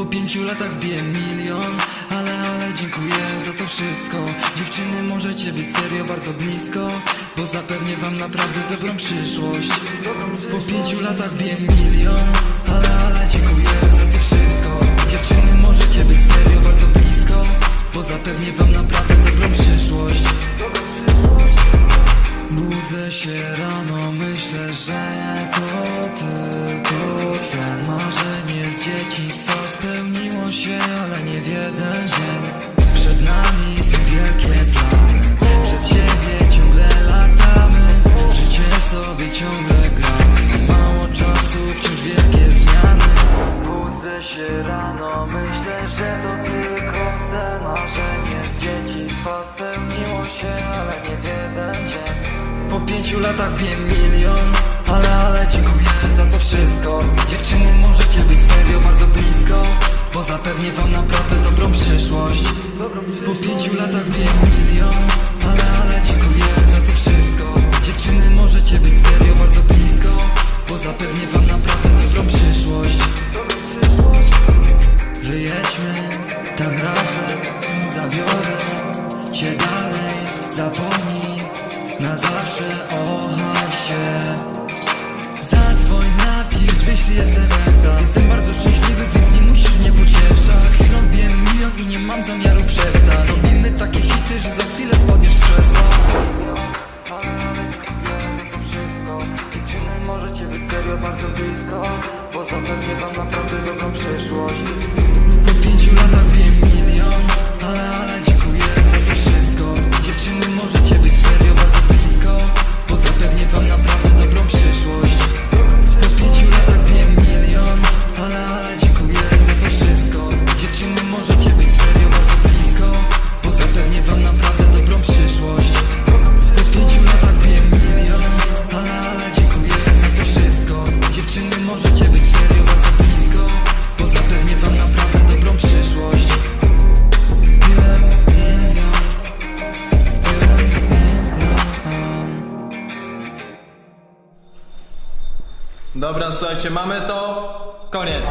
Po pięciu latach wbiję milion. Ale, ale dziękuję za to wszystko. Dziewczyny możecie być serio bardzo blisko Bo zapewnię wam naprawdę dobrą przyszłość. Po pięciu latach wbiję milion. Ale, ale dziękuję za to wszystko. Dziewczyny możecie być serio bardzo blisko Bo zapewnię wam naprawdę dobrą przyszłość. Budzę się rano, myślę, że to tylko sen. Marzenie myślę, że to tylko sen. Marzenie z dzieciństwa spełniło się, ale nie w jeden dzień. Po pięciu latach wbiję milion Ale, ale dziękuję za to wszystko. Dziewczyny możecie być serio bardzo blisko Bo zapewnię wam naprawdę dobrą przyszłość. Po pięciu latach wbiję milion Ale, serio bardzo blisko Bo zapewnię wam naprawdę dobrą przyszłość Dobra, słuchajcie, mamy to. Koniec.